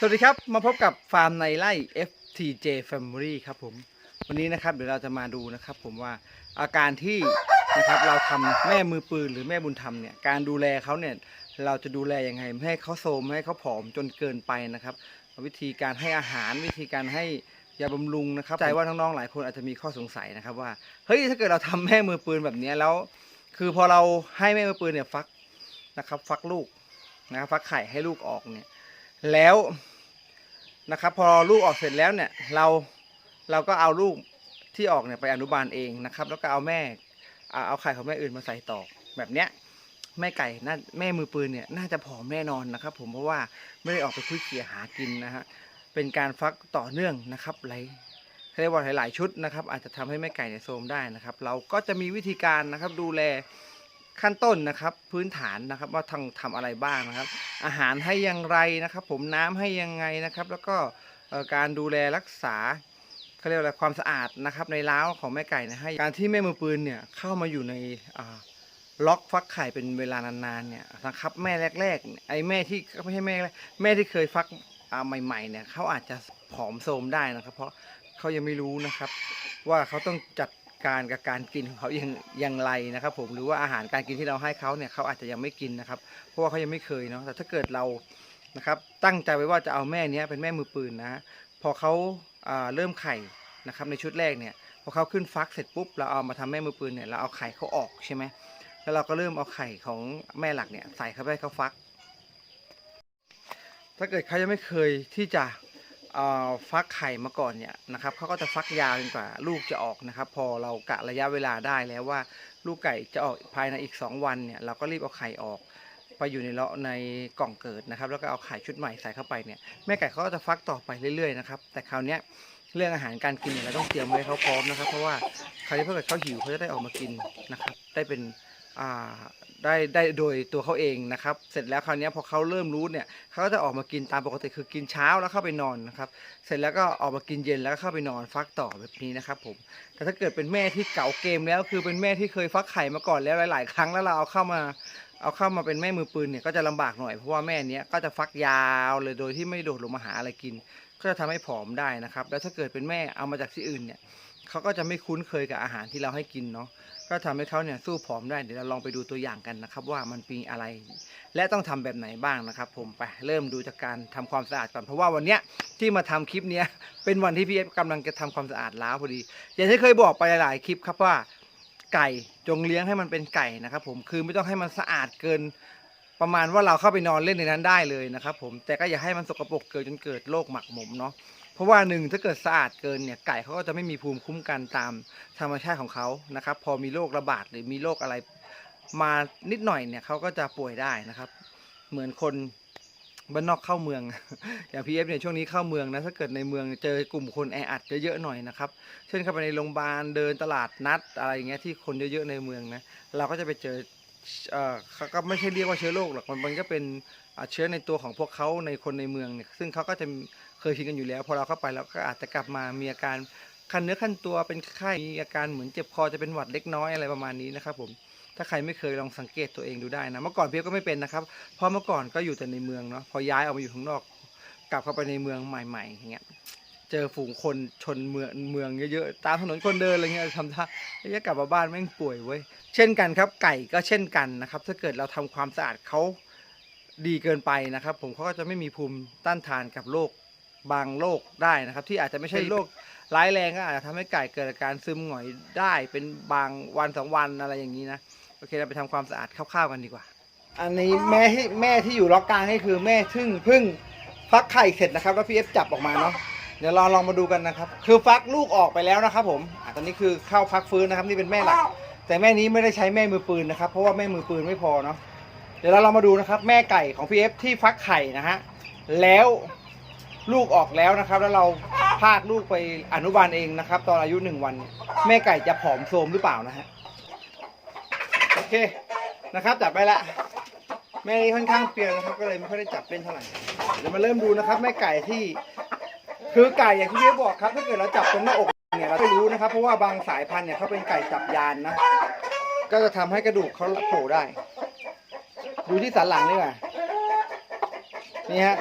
สวัสดีครับ มาพบกับฟาร์มในไร่ FTJ Family ครับผม วันนี้นะครับเดี๋ยวเราจะมาดูนะครับผมว่าอาการที่นะครับเราทำแม่มือปืนหรือแม่บุญธรรมเนี่ยการดูแลเขาเนี่ยเราจะดูแลยังไงไม่ให้เขาโทรมไม่ให้เขาผอมจนเกินไปนะครับ วิธีการให้อาหารวิธีการให้ยาบำรุงนะครับใจว่าน้องๆหลายคนอาจจะมีข้อสงสัยนะครับว่าเฮ้ยถ้าเกิดเราทำแม่มือปืนแบบนี้แล้ว คือพอเราให้แม่มือปืนเนี่ยฟักนะครับ ฟักลูกนะครับฟักไข่ให้ลูกออกเนี่ยแล้ว นะครับ พอลูกออกเสร็จแล้วเนี่ยเราเราก็เอาลูกที่ออกเนี่ยไปอนุบาลเองนะครับ แล้วก็เอาแม่เอาเอาไข่ของแม่อื่นมาใส่ต่อแบบเนี้ยแม่ไก่น่าแม่มือปืนเนี่ยน่าจะผอมแน่นอนนะครับ ผมเพราะว่าไม่ได้ออกไปคุยเขี่ยหากินนะฮะเป็นการฟักต่อเนื่องนะครับหลายเรียกว่าหลาย ๆ ชุดนะครับ อาจจะทำให้แม่ไก่เนี่ยโทรมได้นะครับ เราก็จะมีวิธีการนะครับดูแล ขั้นต้นนะครับพื้นฐานนะครับว่าทางทำอะไรบ้างนะครับ อาหารให้อย่างไรนะครับ ผมน้ำให้ยังไงนะครับ แล้วก็การดูแลรักษาเขาเรียกว่าอะไรความสะอาดนะครับ ในเล้าวของแม่ไก่นะให้การที่แม่มือปืนเนี่ยเข้ามาอยู่ในล็อกฟักไข่เป็นเวลานานๆเนี่ยนะครับแม่แรกๆไอ้แม่ที่ไม่ใช่แม่แรกแม่ที่เคยฟักใหม่ๆเนี่ยเขาอาจจะผอมโทมได้นะครับ เพราะเขายังไม่รู้นะครับ ว่าเขาต้องจัด การกับการกินของเขาอย่างอย่างไรนะครับ ผมหรือว่าอาหารการกินที่เราให้เขาเนี่ยเขาอาจจะยังไม่กินนะครับ เพราะว่าเขายังไม่เคยเนาะแต่ถ้าเกิดเรานะครับตั้งใจไว้ว่าจะเอาแม่เนี้ยเป็นแม่มือปืนนะ พอเขาเริ่มไข่นะครับในชุดแรกเนี่ยพอเขาขึ้นฟักเสร็จปุ๊บเราเอามาทำแม่มือปืนเนี่ยเราเอาไข่เขาออกใช่ไหมแล้วเราก็เริ่มเอาไข่ของแม่หลักเนี่ยใส่เข้าไปเขาฟัก ถ้าเกิดเขายังไม่เคยที่จะ ฟักไข่มาก่อนเนี่ยนะครับเขาก็จะฟักยาวจนกว่าลูกจะออกนะครับ พอเรากะระยะเวลาได้แล้วว่า ลูกไก่จะออกภายในอีก 2 วันเนี่ยเราก็รีบเอาไข่ออก ไปอยู่ในเลาะในกล่องเกิดนะครับ แล้วก็เอาไข่ชุดใหม่ใส่เข้าไปเนี่ยแม่ไก่เขาก็จะฟักต่อไปเรื่อยๆนะครับแต่คราวนี้เรื่องอาหารการกินเนี่ยเราต้องเตรียมไว้เขาพร้อมนะครับ เพราะว่าคราวนี้ถ้าเกิดเขาหิวเขาจะได้ออกมากินนะครับ ได้เป็นอ่า ได้ได้โดยตัวเขาเองนะครับ เสร็จแล้วคราวนี้พอเขาเริ่มรู้เนี่ยเขาก็จะออกมากินตามปกติคือกินเช้าแล้วเข้าไปนอนนะครับเสร็จแล้วก็ออกมากินเย็นแล้วก็เข้าไปนอนฟักต่อแบบนี้นะครับผมแต่ถ้าเกิดเป็นแม่ที่เก่าเกมแล้ว คือเป็นแม่ที่เคยฟักไข่มาก่อนแล้วหลาย ๆ ครั้งแล้วเราเอาเข้ามาเอาเข้ามาเป็นแม่มือปืนเนี่ยก็จะลำบากหน่อยเพราะว่าแม่เนี้ยก็จะฟักยาวเลยโดยที่ไม่โดดลงมาหาอะไรกิน ก็จะทำให้ผอมได้นะครับ แล้วถ้าเกิดเป็นแม่เอามาจากที่อื่นเนี่ย เขาก็จะไม่คุ้นเคยกับอาหารที่เราให้กินเนาะก็ทำให้เขาเนี่ยสู้ผอมได้เดี๋ยวเราลองไปดูตัวอย่างกันนะครับ ว่ามันมีอะไร และต้องทำแบบไหนบ้างนะครับ ผมไปเริ่มดูจากการทำความสะอาดก่อนเพราะว่าวันเนี้ยที่มาทำคลิปเนี้ยเป็นวันที่พี่เอฟกำลังจะทำความสะอาดล้าพอดี อย่างที่เคยบอกไปหลาย ๆ คลิปครับว่าไก่จงเลี้ยงให้มันเป็นไก่นะครับ ผมคือไม่ต้องให้มันสะอาดเกินประมาณว่าเราเข้าไปนอนเล่นในนั้นได้เลยนะครับ ผมแต่ก็อย่าให้มันสกปรกเกินจนเกิดโรคหมักหมมเนาะ เพราะว่าหนึ่งถ้าเกิดสะอาดเกินเนี่ยไก่เขาก็จะไม่มีภูมิคุ้มกันตามธรรมชาติของเขานะครับ พอมีโรคระบาดหรือมีโรคอะไรมานิดหน่อยเนี่ยเขาก็จะป่วยได้นะครับ เหมือนคนบ้านนอกเข้าเมือง อย่างพีเอฟเนี่ยช่วงนี้เข้าเมืองนะถ้าเกิดในเมืองเจอกลุ่มคนแออัดเยอะๆหน่อยนะครับเช่นเข้าไปในโรงพยาบาลเดินตลาดนัดอะไรอย่างเงี้ยที่คนเยอะๆในเมืองนะเราก็จะไปเจอเออเขาก็ไม่ใช่เรียกว่าเชื้อโรคหรอกมันก็เป็นเชื้อในตัวของพวกเขาในคนในเมืองเนี่ยซึ่งเขาก็จะ เคยชินกันอยู่แล้ว พอเราเข้าไปเราก็อาจจะกลับมามีอาการคันเนื้อคันตัวเป็นไข้มีอาการเหมือนเจ็บคอจะเป็นหวัดเล็กน้อยอะไรประมาณนี้นะครับผมถ้าใครไม่เคยลองสังเกตตัวเองดูได้นะเมื่อก่อนเพียก็ไม่เป็นนะครับเพราะเมื่อก่อนก็อยู่แต่ในเมืองเนาะพอย้ายออกมาอยู่ข้างนอก กลับเข้าไปในเมืองใหม่ๆอย่างเงี้ยเจอฝูงคนชนเมืองเมืองเยอะๆตามถนนคนเดินอะไรเงี้ยทำท่าไอ้เหี้ยกลับมาบ้านแม่งป่วยเว้ยเช่นกันครับ ไก่ก็เช่นกันนะครับ ถ้าเกิดเราทำความสะอาดเขาดีเกินไปนะครับ ผมเขาก็จะไม่มีภูมิต้านทานกับโรค บางโรคได้นะครับ ที่อาจจะไม่ใช่โรคร้ายแรงก็อาจจะทำให้ไก่เกิดอาการซึมหงอยได้เป็นบางวันสองวันอะไรอย่างนี้นะโอเคเราไปทำความสะอาดคร่าวๆกันดีกว่า อันนี้แม่ที่แม่ที่อยู่ล็อกกลางนี่คือแม่ทึ่งเพึ่งฟักไข่เสร็จนะครับ แล้วพี่เอฟจับออกมาเนาะเดี๋ยวลองลองมาดูกันนะครับ คือฟักลูกออกไปแล้วนะครับ ผมอะตอนนี้คือเข้าพักฟื้นนะครับนี่เป็นแม่หลัก แต่แม่นี้ไม่ได้ใช้แม่มือปืนนะครับ เพราะว่าแม่มือปืนไม่พอเนาะเดี๋ยวเราลองมาดูนะครับ แม่ไก่ของพี่เอฟที่ฟักไข่นะฮะแล้ว ลูกออกแล้วนะครับ แล้วเราพากลูกไปอนุบาลเองนะครับ ตอนอายุหนึ่งวัน แม่ไก่จะผอมโทรมหรือเปล่านะฮะโอเคนะครับ จับไปละแม่นี้ค่อนข้างเปรียวนะครับ ก็เลยไม่ค่อยได้จับเล่นเท่าไหร่เดี๋ยวมาเริ่มดูนะครับ แม่ไก่ที่คือไก่อย่างที่พี่บอกครับ ถ้าเกิดเราจับตรงหน้าอกเนี่ยเราไม่รู้นะครับ เพราะว่าบางสายพันธุ์เนี่ยเขาเป็นไก่จับยานนะก็จะทำให้กระดูกเขาโผล่ได้ ดูที่สันหลังนี่ว่านี่ฮะ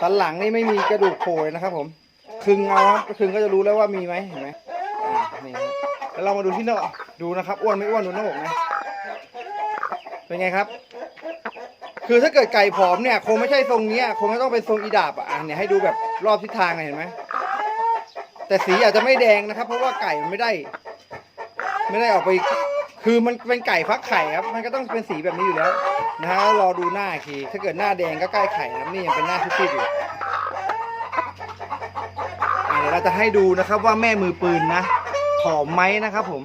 สันหลังนี่ไม่มีกระดูกโผล่นะครับ ผมคึงเอาครับคึงก็จะรู้แล้วว่ามีไหมเห็นไหมอ่านี่แล้วเรามาดูที่หน้าอกดูนะครับอ้วนไม่อ้วนดูหน้าอกนะเป็นไงครับ คือถ้าเกิดไก่ผอมเนี่ย คงไม่ใช่ทรงนี้คงไม่ต้องเป็นทรงอีดาบอะอะเนี่ยให้ดูแบบรอบทิศทางเห็นไหมแต่สีอาจจะไม่แดงนะครับ เพราะว่าไก่มันไม่ได้ ไม่ได้ออกไป คือมันเป็นไก่ฟักไข่ครับ มันก็ต้องเป็นสีแบบนี้อยู่แล้ว นะฮะรอดูหน้าอีกทีถ้าเกิดหน้าแดงก็ใกล้ไข่นะครับนี่ยังเป็นหน้าซีดๆอยู่อะเดี๋ยวเราจะให้ดูนะครับว่าแม่มือปืนนะผอมไหมนะครับผม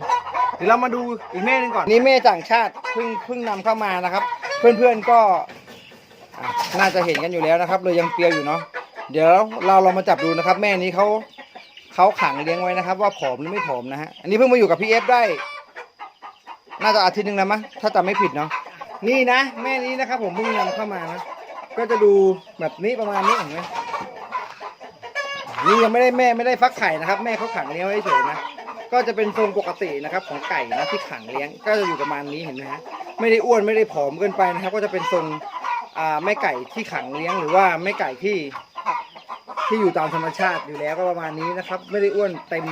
เดี๋ยวเรามาดูอีกแม่หนึงก่อนนี่แม่ต่างชาติเพิ่งเพิ่งนำเข้ามานะครับ เพื่อนๆก็อะน่าจะเห็นกันอยู่แล้วนะครับ เลยยังเปรียวอยู่เนาะเดี๋ยวเราเรามาจับดูนะครับ แม่นี้เขาเขาขังเลี้ยงไว้นะครับ ว่าผอมหรือไม่ผอมนะฮะอันนี้เพิ่งมาอยู่กับพี่เอฟได้ น่าจะอาทิตย์หนึ่งแล้วมั้งถ้าจำไม่ผิดเนาะ นี่นะ แม่นี้นะครับ ผมเพิ่งนำเข้ามานะก็จะดูแบบนี้ประมาณนี้เห็นไหมนี่ยังไม่ได้แม่ไม่ได้ฟักไข่นะครับ แม่เขาขังเลี้ยงไว้เฉยนะก็จะเป็นทรงปกตินะครับ ของไก่นะที่ขังเลี้ยง ก็จะอยู่ประมาณนี้เห็นไหมฮะไม่ได้อ้วนไม่ได้ผอมเกินไปนะครับ ก็จะเป็นทรงอ่าแม่ไก่ที่ขังเลี้ยงหรือว่าแม่ไก่ที่ที่อยู่ตามธรรมชาติอยู่แล้วก็ประมาณนี้นะครับ ไม่ได้อ้วนเต็ม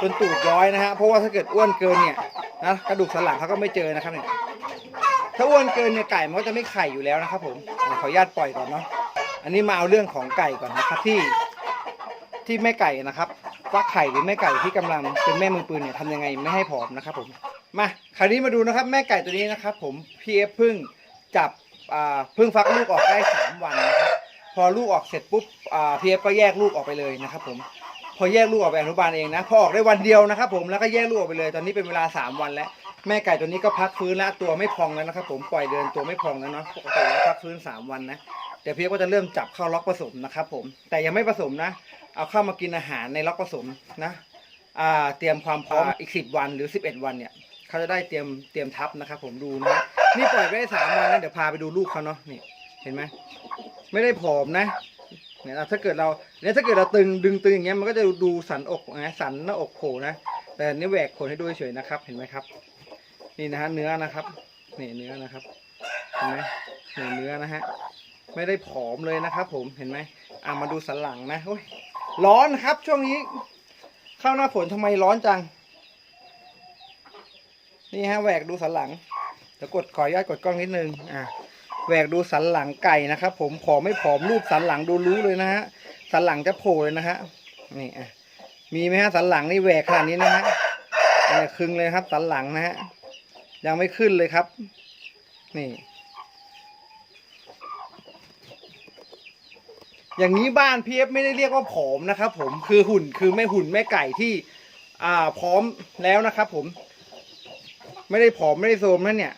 จนตูดย้อยนะฮะเพราะว่าถ้าเกิดอ้วนเกินเนี่ยนะกระดูกสันหลังเขาก็ไม่เจอนะครับเนี่ย ถ้าอ้วนเกินเนี่ยไก่มันก็จะไม่ไข่อยู่แล้วนะครับ ผมขออนุญาตปล่อยก่อนเนาะอันนี้มาเอาเรื่องของไก่ก่อนนะครับที่ที่แม่ไก่นะครับฟักไข่หรือแม่ไก่ที่กำลังเป็นแม่มือปืนเนี่ยทำยังไงไม่ให้ผอมนะครับ ผมมาคราวนี้มาดูนะครับ แม่ไก่ตัวนี้นะครับ ผมพีเอพึ่งจับอ่าเพึ่งฟักลูกออกได้สามวันนะครับพอลูกออกเสร็จปุ๊บอ่าพีเอก็แยกลูกออกไปเลยนะครับ ผมพอแยกลูกออกไปอนุบาลเองนะพอออกได้วันเดียวนะครับ ผมแล้วก็แยกลูกออกไปเลย ตอนนี้เป็นเวลา 3 วันแล้ว แม่ไก่ตัวนี้ก็พักฟื้นแล้วตัวไม่พองแล้วนะครับ ผมปล่อยเดินตัวไม่พองแล้วเนาะปกติแล้วพักฟื้น3วันนะเดี๋ยวพีเอฟก็จะเริ่มจับเข้าล็อกผสมนะครับ ผม แต่ยังไม่ผสมนะ เอาเข้ามากินอาหารในล็อกผสมนะอ่าเตรียมความพร้อมอีก10วันหรือ11วันเนี่ยเขาจะได้เตรียมเตรียมทับนะครับ ผมดูนะนี่ปล่อยไปได้สามวันนะเดี๋ยวพาไปดูลูกเขาเนาะนี่เห็นไหมไม่ได้ผอมนะเนี่ยถ้าเกิดเราเนี่ยถ้าเกิดเราตึงดึงตึงอย่างเงี้ยมันก็จะดูสันอกนะสันหน้าอกโผล่นะแต่นี่แหวกขนให้ดูเฉยๆนะครับ เห็นไหมครับ นี่นะฮะเนื้อนะครับนี่เนื้อนะครับเห็นไหมนี่เนื้อนะฮะไม่ได้ผอมเลยนะครับ ผมเห็นไหมอะมาดูสันหลังนะโอ้ยร้อนครับ ช่วงนี้ เข้าหน้าฝนทำไมร้อนจัง นี่ฮะแหวกดูสันหลังเดี๋ยวกดขออนุญาตกดกล้องนิดนึงอะแหวกดูสันหลังไก่นะครับ ผมผอมไม่ผอมรูปสันหลังดูรู้เลยนะฮะสันหลังจะโผล่เลยนะฮะนี่อะมีไหมฮะสันหลังนี่แหวกขนาดนี้นะฮะอันนี้ครึ่งเลยครับสันหลังนะฮะ ยังไม่ขึ้นเลยครับ นี่ อย่างนี้บ้านพีเอฟไม่ได้เรียกว่าผอมนะครับผมคือหุ่นคือไม่หุ่นแม่ไก่ที่ อ่าพร้อมแล้วนะครับ ผม ไม่ได้ผอมไม่ได้โซมนั่นเนี่ย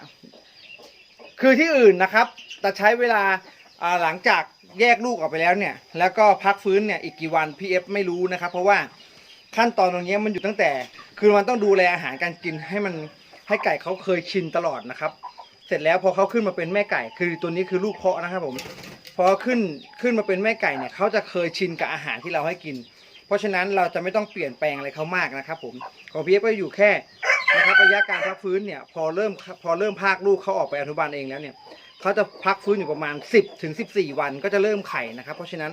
คือที่อื่นนะครับ แต่ใช้เวลาอ่าหลังจากแยกลูกออกไปแล้วเนี่ย แล้วก็พักฟื้นเนี่ยอีกกี่วันพีเอฟไม่รู้นะครับ เพราะว่าขั้นตอนตรงนี้มันอยู่ตั้งแต่ คือมันต้องดูแลอาหารการกินให้มัน ให้ไก่เขาเคยชินตลอดนะครับ เสร็จแล้วพอเขาขึ้นมาเป็นแม่ไก่ คือตัวนี้คือลูกเพาะนะครับผมพอขึ้นขึ้นมาเป็นแม่ไก่เนี่ยเขาจะเคยชินกับอาหารที่เราให้กิน เพราะฉะนั้นเราจะไม่ต้องเปลี่ยนแปลงอะไรเขามากนะครับ ผมของพีเอฟก็อยู่แค่นะครับระยะการพักฟื้นเนี่ยพอเริ่มพอเริ่มพากลูกเขาออกไปอนุบาลเองแล้วเนี่ยเขาจะพักฟื้นอยู่ประมาณ 10ถึง14 วันก็จะเริ่มไข่นะครับ เพราะฉะนั้น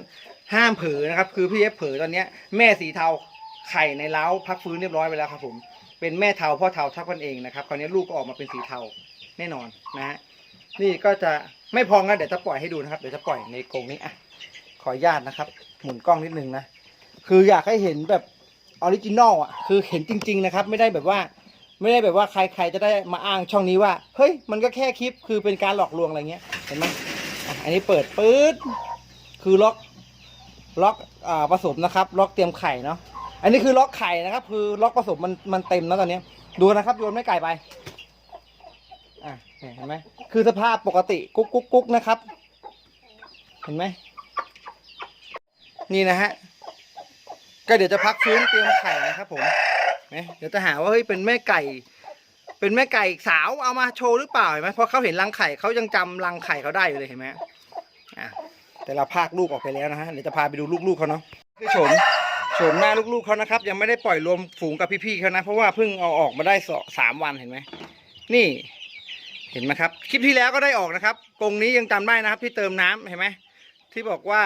ห้ามเผลอนะครับ คือพี่เอฟเผลอตอนนี้แม่สีเทาไข่ในเล้าพักฟื้นเรียบร้อยไปแล้วครับผม เป็นแม่เทาพ่อเทาทับกันเองนะครับคราวนี้ลูกก็ออกมาเป็นสีเทาแน่นอนนะฮะนี่ก็จะไม่พองนะเดี๋ยวจะปล่อยให้ดูนะครับเดี๋ยวจะปล่อยในกรงนี้อะขออนุญาตนะครับ หมุนกล้องนิดนึงนะคืออยากให้เห็นแบบออริจินอลอะคือเห็นจริง ๆนะครับ ไม่ได้แบบว่า ไม่ได้แบบว่าใครๆจะได้มาอ้างช่องนี้ว่า เฮ้ยมันก็แค่คลิปคือเป็นการหลอกลวงอะไรเงี้ยเห็นไหมอันนี้เปิดปื๊ดคือล็อกล็อกอ่าผสมนะครับ ล็อกเตรียมไข่เนาะ อันนี้คือล็อกไข่นะครับ คือล็อกผสมมันมันเต็มแล้วตอนนี้ ดูนะครับโยนไม่ไก่ไป อะเห็นไหมคือสภาพปกติกุ๊กกุ๊กกุ๊กนะครับ เห็นไหมนี่นะฮะก็เดี๋ยวจะพักฟื้นเตรียมไข่นะครับผมนะเดี๋ยวจะหาว่าเฮ้ยเป็นแม่ไก่ เป็นแม่ไก่สาวเอามาโชว์หรือเปล่าเห็นไหมเพราะเขาเห็นรังไข่เขายังจำรังไข่เขาได้อยู่เลยเห็นไหมอะแต่เราพากลูกออกไปแล้วนะฮะเดี๋ยวจะพาไปดูลูกๆเขาเนาะคือโฉม โฉมหน้าลูกๆเขานะครับ ยังไม่ได้ปล่อยรวมฝูงกับพี่ๆเขานะ เพราะว่าเพิ่งเอาออกมาได้สองสามวันเห็นไหมนี่ เห็นไหมครับ คลิปที่แล้วก็ได้ออกนะครับกรงนี้ยังจำได้นะครับ ที่เติมน้ำเห็นไหมที่บอกว่า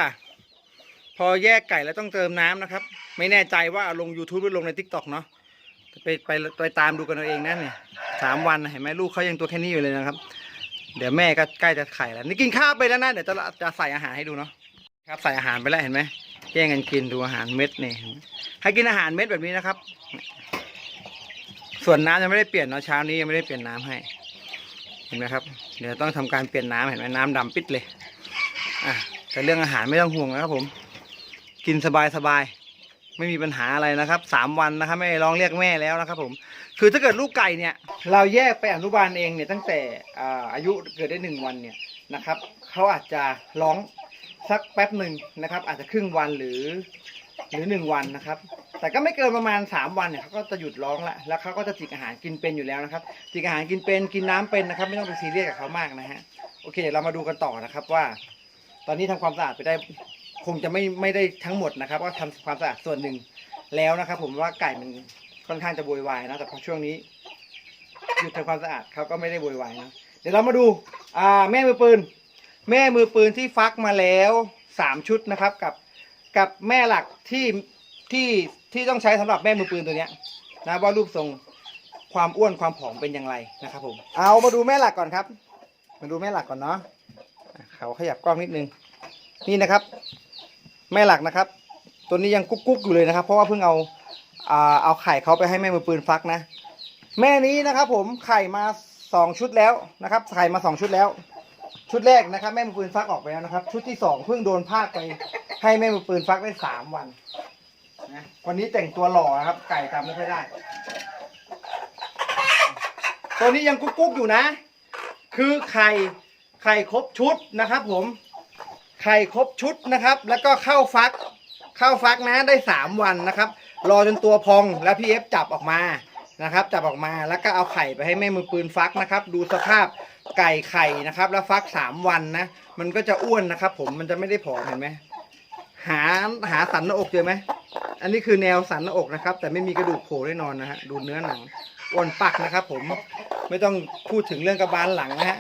พอแยกไก่แล้วต้องเติมน้ำนะครับ ไม่แน่ใจว่าเอาลง YouTube หรือลงใน t ิ k t o k เนาะไปไปไปตามดูกันเอาเองนะเนี่ยสามวันนะเห็นไหมลูกเขายังตัวแค่นี้อยู่เลยนะครับ เดี๋ยวแม่ก็ใกล้จะไข่แล้วนี่กินข้าวไปแล้วนะเดี๋ยวจะจะใส่อาหารให้ดูเนาะครับใส่อาหารไปแล้วเห็นไหม แย่งกันกินดูอาหารเม็ดนี่ให้กินอาหารเม็ดแบบนี้นะครับ ส่วนน้ำยังไม่ได้เปลี่ยนเนาะเช้านี้ยังไม่ได้เปลี่ยนน้ำให้ เห็นไหมครับ เดี๋ยวต้องทำการเปลี่ยนน้ำเห็นไหมน้ำดำปิดเลยอะแต่เรื่องอาหารไม่ต้องห่วงนะครับ ผม กินสบายสบายๆไม่มีปัญหาอะไรนะครับสามวันนะครับไม่ร้องเรียกแม่แล้วนะครับ ผม คือถ้าเกิดลูกไก่เนี่ย เราแยกไปอนุบาลเองเนี่ยตั้งแต่อ่าอายุเกิดได้หนึ่งวันเนี่ยนะครับเขาอาจจะร้อง สักแป๊บหนึ่งนะครับ อาจจะครึ่งวันหรือ หรือหนึ่งวันนะครับ แต่ก็ไม่เกินประมาณสามวันเนี่ยเขาก็จะหยุดร้องละแล้วเขาก็จะจิกอาหารกินเป็นอยู่แล้วนะครับ จิกอาหารกินเป็นกินน้ำเป็นนะครับ ไม่ต้องไปซีเรียสกับเขามากนะฮะโอเคเดี๋ยวเรามาดูกันต่อนะครับว่า ตอนนี้ทำความสะอาดไปได้คงจะไม่ไม่ได้ทั้งหมดนะครับ ก็ทำความสะอาดส่วนหนึ่งแล้วนะครับ ผมว่าไก่มันค่อนข้างจะโวยวายนะแต่พอช่วงนี้หยุดทำความสะอาดเขาก็ไม่ได้โวยวายนะเดี๋ยวเรามาดูอ่าแม่มือปืน แม่มือปืนที่ฟักมาแล้วสามชุดนะครับ กับกับแม่หลักที่ที่ที่ต้องใช้สำหรับแม่มือปืนตัวเนี้ยนะว่ารูปทรงความอ้วนความผอมเป็นอย่างไรนะครับผม เอามาดูแม่หลักก่อนครับ มาดูแม่หลักก่อนเนาะเขาขยับกล้องนิดนึง นี่นะครับ แม่หลักนะครับ ตัวนี้ยังกุ๊กกุ๊กอยู่เลยนะครับ เพราะว่าเพิ่งเอาอ่าเอาไข่เขาไปให้แม่มือปืนฟักนะ แม่นี้นะครับ ผมไข่มาสองชุดแล้วนะครับ ไข่มาสองชุดแล้ว ชุดแรกนะครับแม่มือปืนฟักออกไปแล้วนะครับ ชุดที่สองเพิ่งโดนพากไป ให้แม่มือปืนฟักได้สามวันนะวันนี้แต่งตัวหล่อนะครับ ไก่จำไม่ค่อยได้ ตัวนี้ยังกุ๊กกุ๊กอยู่นะ คือไข่ไข่ครบชุดนะครับ ผมไข่ครบชุดนะครับ แล้วก็เข้าฟัก เข้าฟักนะได้สามวันนะครับ รอจนตัวพองแล้วพี่เอฟจับออกมานะครับ จับออกมาแล้วก็เอาไข่ไปให้แม่มือปืนฟักนะครับ ดูสภาพ ไก่ไข่นะครับ แล้วฟักสามวันนะ มันก็จะอ้วนนะครับ ผมมันจะไม่ได้ผอมเห็นไหมหาหาสันหน้าอกเจอไหมอันนี้คือแนวสันหน้าอกนะครับ แต่ไม่มีกระดูกโผล่แน่นอนนะฮะดูเนื้อหนังอ้วนปักนะครับ ผมไม่ต้องพูดถึงเรื่องกระบาลหลังนะฮะ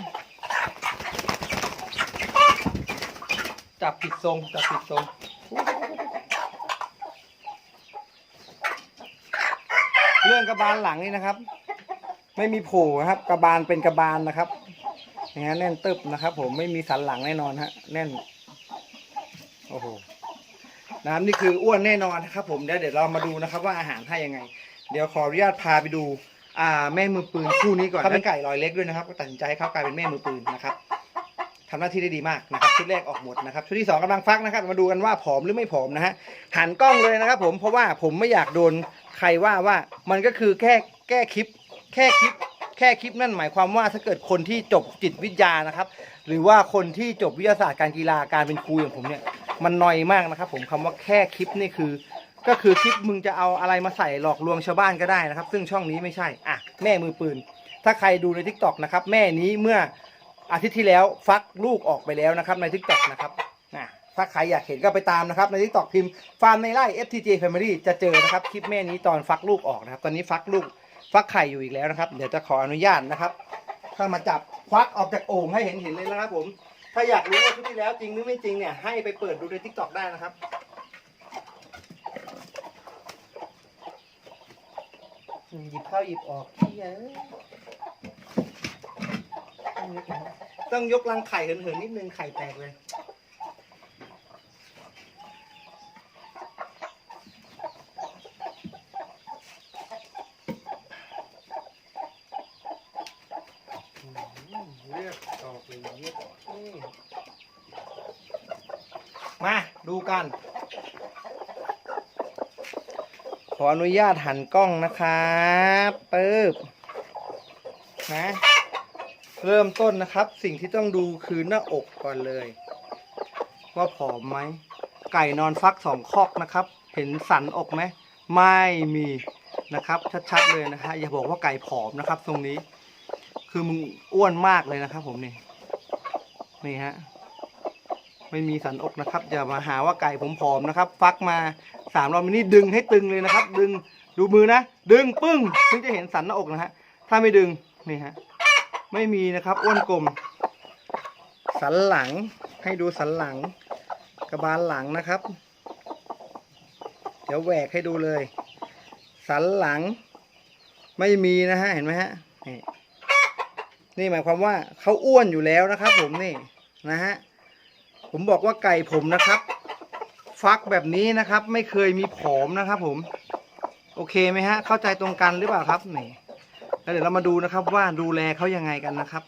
จับผิดทรงจับผิดทรงเรื่องกระบาลหลังนี่นะครับ ไม่มีโผล่ครับ กระบาลเป็นกระบาลนะครับ นะฮะแน่นตึบนะครับ ผมไม่มีสันหลังแน่นอนฮะ แน่น โอ้โหนะครับนี่คืออ้วนแน่นอนนะครับผมเดี๋ยวเดี๋ยวเรามาดูนะครับ ว่าอาหารให้ยังไง เดี๋ยวขออนุญาตพาไปดู อ่า แม่มือปืนคู่นี้ก่อนเขาเป็นไก่ลอยเล็กด้วยนะครับก็ตัดสินใจให้เขากลายเป็นแม่มือปืนนะครับทำหน้าที่ได้ดีมากนะครับชุดแรกออกหมดนะครับชุดที่สองกำลังฟักนะครับ มาดูกันว่าผอมหรือไม่ผอมนะฮะหันกล้องเลยนะครับ ผมเพราะว่าผมไม่อยากโดนใครว่าว่ามันก็คือแค่แก้คลิป แค่คลิป แค่คลิปนั่นหมายความว่าถ้าเกิดคนที่จบจิตวิทยานะครับ หรือว่าคนที่จบวิทยาศาสตร์การกีฬาการเป็นครูอย่างผมเนี่ยมันนอยมากนะครับ ผมคำว่าแค่คลิปนี่คือ ก็คือคลิปมึงจะเอาอะไรมาใส่หลอกลวงชาวบ้านก็ได้นะครับ ซึ่งช่องนี้ไม่ใช่อะแม่มือปืน ถ้าใครดูในทิกตอกนะครับแม่นี้เมื่ออาทิตย์ที่แล้วฟักลูกออกไปแล้วนะครับใน t ิ k t o k นะครับนะถ้าใครอยากเห็นก็ไปตามนะครับใน t ิ k t o k พิมพ์ฟาร์มในไร่ FTJ Family จะเจอนะครับคลิปแม่นี้ตอนฟักลูกออกนะครับ ตอนนี้ฟักลูก ฟักไข่อยู่อีกแล้วนะครับ เดี๋ยวจะขออนุญาตนะครับถ้ามาจับควักออกจากโอ่งให้เห็นเห็นเลยนะครับ ผม ถ้าอยากรู้ว่าชุดที่แล้วจริงหรือไม่จริงเนี่ยให้ไปเปิดดูใน t ิ k t o k ได้นะครับหยิบเข้าหยิบออกเยอะต้องยกรังไข่เหินๆนิดนึงไข่แตกเลย เลือกออกเลยเยอะมาันขออนุญาตหันกล้องนะครับปึ๊บนะ เริ่มต้นนะครับ สิ่งที่ต้องดูคือหน้าอกก่อนเลย ว่าผอมไหม ไก่นอนฟักสองคอกนะครับ เห็นสันอกไหม ไม่มีนะครับ ชัดๆเลยนะฮะอย่าบอกว่าไก่ผอมนะครับ ตรงนี้ คือมึงอ้วนมากเลยนะครับผมนี่ นี่ฮะ ไม่มีสันอกนะครับอย่ามาหาว่าไก่ผมผอมนะครับ ฟักมาสามรอบนี้ดึงให้ตึงเลยนะครับ ดึงดูมือนะ ดึงปึ้งถึงจะเห็นสันหน้าอกนะฮะถ้าไม่ดึงนี่ฮะไม่มีนะครับอ้วนกลม สันหลังให้ดูสันหลัง กระบาลหลังนะครับ เดี๋ยวแหวกให้ดูเลย สันหลัง ไม่มีนะฮะเห็นไหมฮะนี่หมายความว่าเขาอ้วนอยู่แล้วนะครับ ผมนี่นะฮะ ผมบอกว่าไก่ผมนะครับ ฟักแบบนี้นะครับ ไม่เคยมีผอมนะครับ ผม โอเคไหมฮะ เข้าใจตรงกันหรือเปล่าครับนี่แล้วเดี๋ยวเรามาดูนะครับ ว่าดูแลเขายังไงกันนะครับ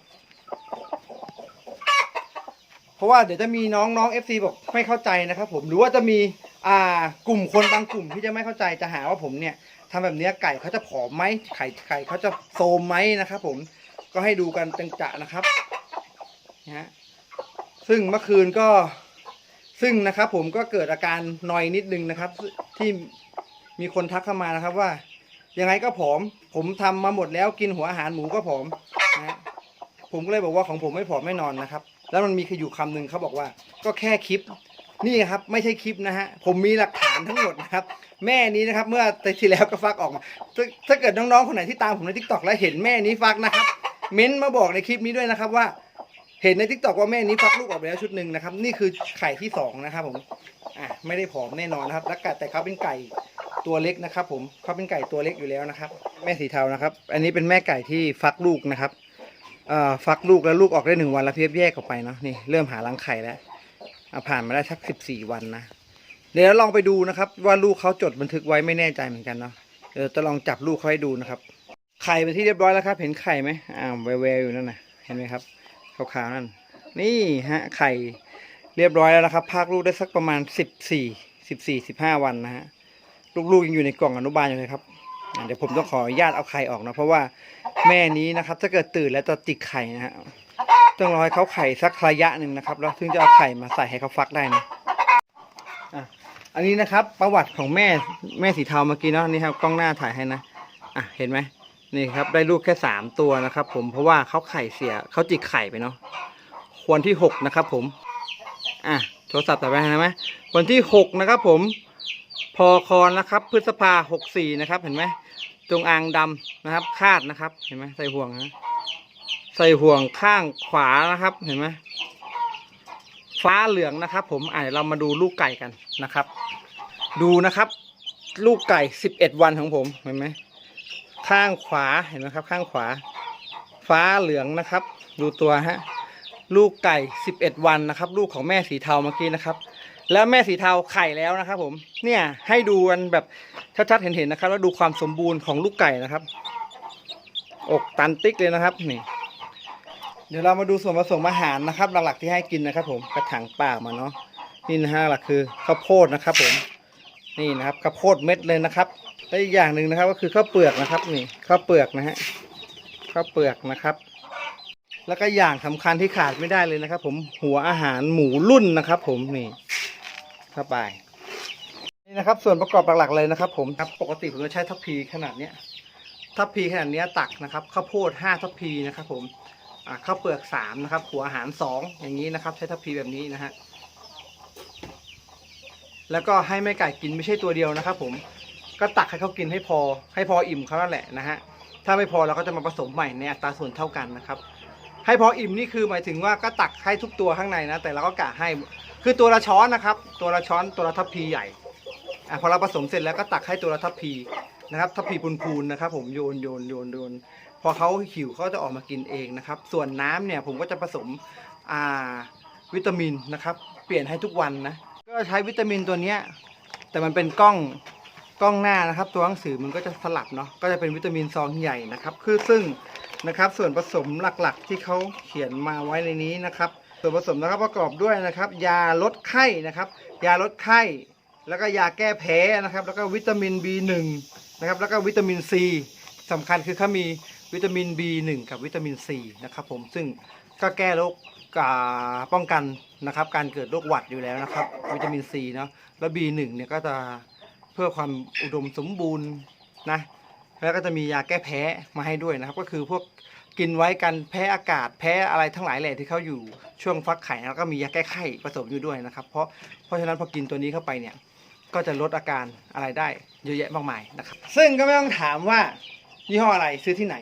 เพราะว่าเดี๋ยวจะมีน้องน้องเอฟซีบอกไม่เข้าใจนะครับ ผมหรือว่าจะมีอ่ากลุ่มคนบางกลุ่มที่จะไม่เข้าใจจะหาว่าผมเนี่ยทำแบบเนี้ยไก่เขาจะผอมไหมไข่ไข่เขาจะโซมไหมนะครับ ผมก็ให้ดูกันจังจะนะครับนะฮะ ซึ่งเมื่อคืนก็ซึ่งนะครับ ผมก็เกิดอาการนอยนิดนึงนะครับ ที่มีคนทักเข้ามานะครับว่า ยังไงก็ผอม ผมทำมาหมดแล้วกินหัวอาหารหมูก็ผอมนะผมก็เลยบอกว่าของผมไม่ผอมไม่นอนนะครับ แล้วมันมีอยู่คำหนึ่งเขาบอกว่า ก็แค่คลิปนี่ครับ ไม่ใช่คลิปนะฮะ ผมมีหลักฐานทั้งหมดนะครับ แม่นี้นะครับ เมื่อแต่ที่แล้วก็ฟักออกมา ถ้าถ้าเกิดน้องๆคนไหนที่ตามผมในทิกตอกแล้วเห็นแม่นี้ฟักนะครับ เม้นมาบอกในคลิปนี้ด้วยนะครับว่า เห็นในทิกตอกว่าแม่นี้ฟักลูกออกไปแล้วชุดหนึ่งนะครับ นี่คือไข่ที่สองนะครับผมอะไม่ได้ผอมแน่นอนนะครับแล้วกัดแต่เขาเป็นไก่ตัวเล็กนะครับ ผมเขาเป็นไก่ตัวเล็กอยู่แล้วนะครับ แม่สีเทานะครับ อันนี้เป็นแม่ไก่ที่ฟักลูกนะครับเอ่อฟักลูกแล้วลูกออกได้หนึ่งวันแล้วเพียบแยกออกไปเนาะนี่เริ่มหารังไข่แล้วอะผ่านมาได้สักสิบสี่วันนะเดี๋ยวลองไปดูนะครับ ว่าลูกเขาจดบันทึกไว้ไม่แน่ใจเหมือนกันเนาะเดี๋ยวจะลองจับลูกเขาให้ดูนะครับ ไข่เป็นที่เรียบร้อยแล้วครับ เห็นไข่ไหมอ่าแววๆอยู่นั่นนะเห็นไหมครับ ขาวๆนั่น นี่ฮะไข่เรียบร้อยแล้วนะครับพากลูกได้สักประมาณสิบสี่สิบสี่สิบห้าวันนะฮะลูกๆยังอยู่ในกล่องอนุบาลอยู่เลยครับเดี๋ยวผมต้องขออนุญาตเอาไข่ออกนะเพราะว่าแม่นี้นะครับถ้าเกิดตื่นแล้วจะติดไข่นะฮะต้องรอให้เขาไข่สักระยะหนึ่งนะครับแล้วถึงจะเอาไข่มาใส่ให้เขาฟักได้นะอะอันนี้นะครับประวัติของแม่แม่สีเทาเมื่อกี้เนาะนี่ครับกล้องหน้าถ่ายให้นะอะเห็นไหม นี่ครับได้ลูกแค่สามตัวนะครับ ผมเพราะว่าเขาไข่เสียเขาจิกไข่ไปเนาะควรที่หกนะครับผมอะโทรศัพท์ต่อไปนะไหมวันที่หกนะครับ ผมพอคอนนะครับ พฤษภาหกสี่นะครับ เห็นไหมจงอางดำนะครับ คาดนะครับ เห็นไหมใส่ห่วงนะใส่ห่วงข้างขวานะครับ เห็นไหมฟ้าเหลืองนะครับ ผมอะเดี๋ยวเรามาดูลูกไก่กันนะครับ ดูนะครับ ลูกไก่สิบเอ็ดวันของผมเห็นไหม ข้างขวาเห็นไหมครับ ข้างขวา ฟ้าเหลืองนะครับ ดูตัวฮะลูกไก่ 11 วันนะครับ ลูกของแม่สีเทาเมื่อกี้นะครับ แล้วแม่สีเทาไข่แล้วนะครับ ผม เนี่ยให้ดูกันแบบชัดๆเห็นๆนะครับ แล้วดูความสมบูรณ์ของลูกไก่นะครับ อกตันติ๊กเลยนะครับนี่ เดี๋ยวเรามาดูส่วนผสมอาหารนะครับ หลักๆที่ให้กินนะครับ ผมกระถางป่ามาเนาะนี่นะฮะหลักคือข้าวโพดนะครับ ผม นี่นะครับข้าวโพดเม็ดเลยนะครับและอีกอย่างหนึ่งนะครับก็คือข้าวเปลือกนะครับนี่ข้าวเปลือกนะฮะข้าวเปลือกนะครับ แล้วก็อย่างสำคัญที่ขาดไม่ได้เลยนะครับ ผมหัวอาหารหมูรุ่นนะครับ ผมนี่เข้าไปนี่นะครับ ส่วนประกอบหลักๆเลยนะครับ ผมครับปกติผมจะใช้ทัพพีขนาดเนี้ยทัพพีขนาดเนี้ยตักนะครับข้าวโพดห้าทัพพีนะครับ ผมข้าวเปลือกสามนะครับหัวอาหารสองอย่างนี้นะครับ ใช้ทัพพีแบบนี้นะฮะ แล้วก็ให้แม่ไก่กินไม่ใช่ตัวเดียวนะครับผมก็ตักให้เขากินให้พอ ให้พออิ่มเขานั่นแหละนะฮะถ้าไม่พอเราก็จะมาผสมใหม่ในอัตราส่วนเท่ากันนะครับ ให้พออิ่มนี่คือหมายถึงว่าก็ตักให้ทุกตัวข้างในนะ แต่เราก็กะให้คือตัวละช้อนนะครับ ตัวละช้อนตัวละทัพพีใหญ่อะพอเราผสมเสร็จแล้วก็ตักให้ตัวละทัพพีนะครับทัพพีพูนๆนะครับ ผมโยนโยนโยนโยนพอเขาหิวเขาจะออกมากินเองนะครับ ส่วนน้ำเนี่ยผมก็จะผสมอ่าวิตามินนะครับ เปลี่ยนให้ทุกวันนะ ก็ใช้วิตามินตัวนี้แต่มันเป็นกล้องกล้องหน้านะครับ ตัวหนังสือมันก็จะสลับเนาะก็จะเป็นวิตามินซองใหญ่นะครับ คือซึ่งนะครับ ส่วนผสมหลักๆ ที่เขาเขียนมาไว้ในนี้นะครับ ส่วนผสมนะครับประกอบด้วยนะครับ ยาลดไข้นะครับ ยาลดไข้ แล้วก็ยาแก้แพ้นะครับ แล้วก็วิตามิน B1 นะครับ แล้วก็วิตามิน C สำคัญคือเขามีวิตามิน B1 กับวิตามิน C นะครับผมซึ่งก็แก้โรค ป้องกันนะครับการเกิดโรคหวัดอยู่แล้วนะครับ วิตามิน C เนาะแล้ว B1 เนี่ยก็จะเพื่อความอุดมสมบูรณ์นะแล้วก็จะมียาแก้แพ้มาให้ด้วยนะครับ ก็คือพวกกินไว้กันแพ้อากาศแพ้อะไรทั้งหลายแหล่ที่เขาอยู่ช่วงฟักไข่แล้วก็มียาแก้ไข้ผสมอยู่ด้วยนะครับ เพราะเพราะฉะนั้นพอกินตัวนี้เข้าไปเนี่ยก็จะลดอาการอะไรได้เยอะแยะมากมายนะครับ ซึ่งก็ไม่ต้องถามว่ายี่ห้ออะไรซื้อที่ไหน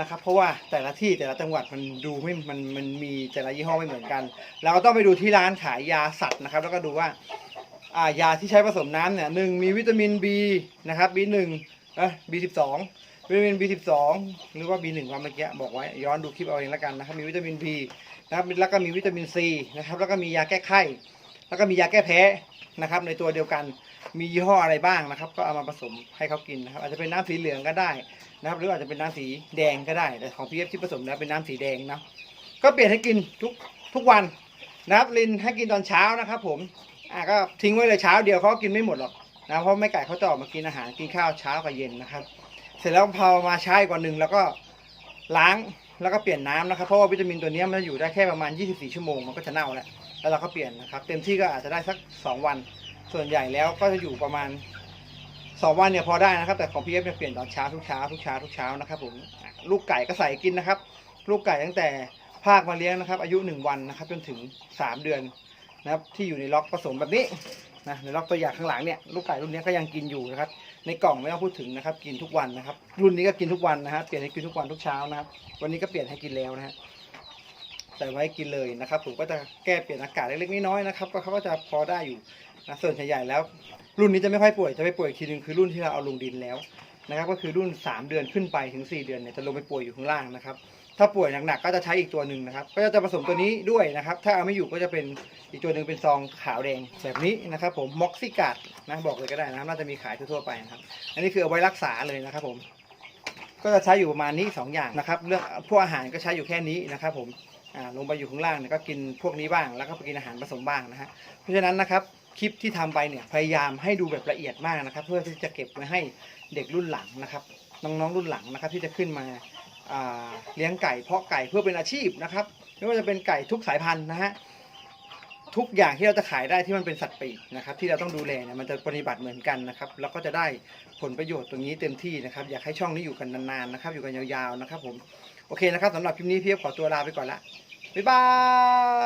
นะครับ เพราะว่าแต่ละที่แต่ละจังหวัดมันดูไม่มันมันมีแต่ละยี่ห้อไม่เหมือนกัน เราก็ต้องไปดูที่ร้านขายยาสัตว์นะครับ แล้วก็ดูว่าอ่ายาที่ใช้ผสมน้ำเนี่ยหนึ่งมีวิตามิน B นะครับ B1 เอะ B12 วิตามิน B12 หรือว่า B1 ว่าเมื่อกี้บอกไว้ย้อนดูคลิปเอาเองแล้วกันนะครับ มีวิตามิน B นะครับแล้วก็มีวิตามิน C นะครับแล้วก็มียาแก้ไข้แล้วก็มียาแก้แพ้นะครับ ในตัวเดียวกันมียี่ห้ออะไรบ้างนะครับ ก็เอามาผสมให้เขากินนะครับ อาจจะเป็นน้ำสีเหลืองก็ได้ นะครับหรืออาจจะเป็นน้ำสีแดงก็ได้แต่ของพีเอฟที่ผสมแล้วเป็นน้ำสีแดงนะก็เปลี่ยนให้กินทุกทุกวันนะครับลินให้กินตอนเช้านะครับผมอะก็ทิ้งไว้เลยเช้าเดียวเขากินไม่หมดหรอกนะเพราะแม่ไก่เขาจะออกมากินอาหารกินข้าวเช้ากับเย็นนะครับ เสร็จแล้วพอมาใช้กว่าหนึ่งแล้วก็ล้างแล้วก็เปลี่ยนน้ำนะครับเพราะว่าวิตามินตัวนี้มันอยู่ได้แค่ประมาณ 24 ชั่วโมงมันก็จะเน่าแล้วแล้วเราก็เปลี่ยนนะครับ เต็มที่ก็อาจจะได้สัก 2 วัน ส่วนใหญ่แล้วก็จะอยู่ประมาณ 2วันเนี่ยพอได้นะครับ แต่ของพีเอฟเนี่ยเปลี่ยนตอนเช้าทุกเช้าทุกเช้าทุกเช้านะครับผมลูกไก่ก็ใส่กินนะครับ ลูกไก่ตั้งแต่ภาคมาเลี้ยงนะครับ อายุ1วันนะครับ จนถึง3เดือนนะครับ ที่อยู่ในล็อกผสมแบบนี้นะในล็อกตัวอย่างข้างหลังเนี่ยลูกไก่รุ่นนี้ก็ยังกินอยู่นะครับ ในกล่องไม่ต้องพูดถึงนะครับ กินทุกวันนะครับ รุ่นนี้ก็กินทุกวันนะฮะเปลี่ยนให้กินทุกวันทุกเช้านะครับ วันนี้ก็เปลี่ยนให้กินแล้วนะฮะใส่ไว้กินเลยนะครับผมก็จะแก้เปลี่ยนอากาศเล็กๆน้อยๆนะครับก็เขาก็จะพอได้อยู่นะส่วนใหญ่แล้ว รุ่นนี้จะไม่ค่อยป่วยจะไปป่วยอีกทีนึงคือรุ่นที่เราเอาลงดินแล้วนะครับก็คือรุ่น 3 เดือนขึ้นไปถึง 4 เดือนเนี่ยจะลงไปป่วยอยู่ข้างล่างนะครับถ้าป่วยหนักๆก็จะใช้อีกตัวหนึ่งนะครับ ก็จะผสมตัวนี้ด้วยนะครับ ถ้าเอาไม่อยู่ก็จะเป็นอีกตัวหนึ่งเป็นซองขาวแดงแบบนี้นะครับ ผมม็อกซิกาดนะบอกเลยก็ได้นะครับน่าจะมีขายทั่วๆไปนะครับ อันนี้คือเอาไว้รักษาเลยนะครับ ผม ก็จะใช้อยู่ประมาณนี้สองอย่างนะครับ เรื่องพวกอาหารก็ใช้อยู่แค่นี้นะครับ ผมลงไปอยู่ข้างล่างเนี่ยก็กินพวกนี้บ้าง แล้วก็กินอาหารผสมบ้างนะฮะเพราะฉะนั้นนะครับ คลิปที่ทำไปเนี่ยพยายามให้ดูแบบละเอียดมากนะครับ เพื่อที่จะเก็บไว้ให้เด็กรุ่นหลังนะครับ น้องๆรุ่นหลังนะครับ ที่จะขึ้นมาาเลี้ยงไก่เพาะไก่เพื่อเป็นอาชีพนะครับ ไม่ว่าจะเป็นไก่ทุกสายพันธุ์นะฮะทุกอย่างที่เราจะขายได้ที่มันเป็นสัตว์ปีกนะครับ ที่เราต้องดูแลเนี่ยมันจะปฏิบัติเหมือนกันนะครับ แล้วก็จะได้ผลประโยชน์ตรงนี้เต็มที่นะครับ อยากให้ช่องนี้อยู่กันนานๆนะครับ อยู่กันยาวๆนะครับ ผมโอเคนะครับสำหรับคลิปนี้พี่เอฟขอตัวลาไปก่อนละบ๊ายบาย